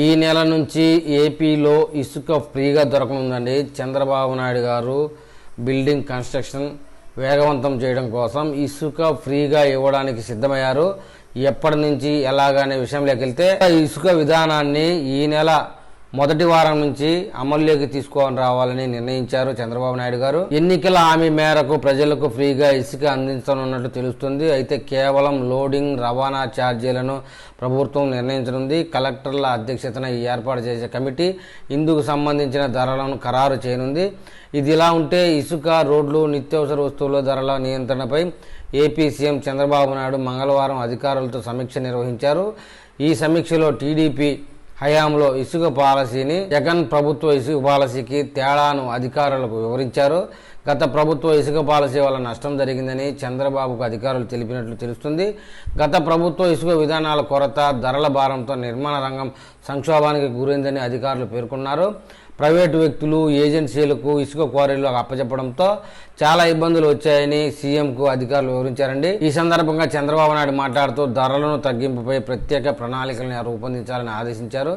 ఈ నెల నుంచి ఏపీలో ఇసుక ఫ్రీగా దొరకనుందండి. చంద్రబాబు నాయుడు గారు బిల్డింగ్ కన్స్ట్రక్షన్ వేగవంతం చేయడం కోసం ఇసుక ఫ్రీగా ఇవ్వడానికి సిద్ధమయ్యారు. ఎప్పటి నుంచి ఎలాగనే విషయంలోకి వెళ్తే ఇసుక విధానాన్ని ఈ నెల మొదటి వారం నుంచి అమల్లోకి తీసుకొని రావాలని నిర్ణయించారు చంద్రబాబు నాయుడు గారు. ఎన్నికల హామీ మేరకు ప్రజలకు ఫ్రీగా ఇసుక అందించనున్నట్టు తెలుస్తుంది. అయితే కేవలం లోడింగ్ రవాణా ఛార్జీలను ప్రభుత్వం నిర్ణయించనుంది. కలెక్టర్ల అధ్యక్షతన ఏర్పాటు చేసే కమిటీ ఇందుకు సంబంధించిన ధరలను ఖరారు చేయనుంది. ఇది ఇలా ఉంటే ఇసుక రోడ్లు నిత్యావసర వస్తువుల ధరల నియంత్రణపై ఏపీ సీఎం చంద్రబాబు నాయుడు మంగళవారం అధికారులతో సమీక్ష నిర్వహించారు. ఈ సమీక్షలో టీడీపీ హయాంలో ఇసుక పాలసీని జగన్ ప్రభుత్వ ఇసుక పాలసీకి తేడాను అధికారులకు వివరించారు. గత ప్రభుత్వ ఇసుక పాలసీ వల్ల నష్టం జరిగిందని చంద్రబాబుకు అధికారులు తెలిపినట్లు తెలుస్తుంది. గత ప్రభుత్వ ఇసుక విధానాల కొరత ధరల భారంతో నిర్మాణ రంగం సంక్షోభానికి గురైందని అధికారులు పేర్కొన్నారు. ప్రైవేటు వ్యక్తులు ఏజెన్సీలకు ఇసుక క్వారీలు అప్పచెప్పడంతో చాలా ఇబ్బందులు వచ్చాయని సీఎంకు అధికారులు వివరించారండి. ఈ సందర్భంగా చంద్రబాబు నాయుడు మాట్లాడుతూ ధరలను తగ్గింపుపై ప్రత్యేక ప్రణాళికలను రూపొందించాలని ఆదేశించారు.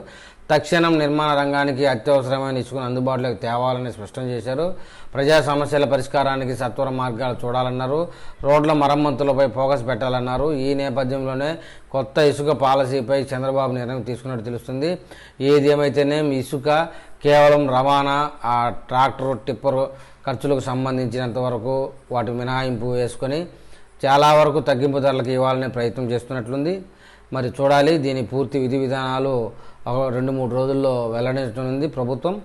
తక్షణం నిర్మాణ రంగానికి అత్యవసరమైన ఇసుకను అందుబాటులోకి తేవాలని స్పష్టం చేశారు. ప్రజా సమస్యల పరిష్కారానికి సత్వర మార్గాలు చూడాలన్నారు. రోడ్ల మరమ్మతులపై ఫోకస్ పెట్టాలన్నారు. ఈ నేపథ్యంలోనే కొత్త ఇసుక పాలసీపై చంద్రబాబు నిర్ణయం తీసుకున్నట్టు తెలుస్తుంది. ఏది ఏమైతేనేం ఇసుక కేవలం రవాణా ఆ ట్రాక్టర్ టిప్పర్ ఖర్చులకు సంబంధించినంత వరకు వాటి మినహాయింపు వేసుకొని చాలా వరకు తగ్గింపు ధరలకు ఇవ్వాలనే ప్రయత్నం చేస్తున్నట్లుంది. మరి చూడాలి. దీని పూర్తి విధి విధానాలు ఒక రెండు మూడు రోజుల్లో వెల్లడించనుంది ప్రభుత్వం.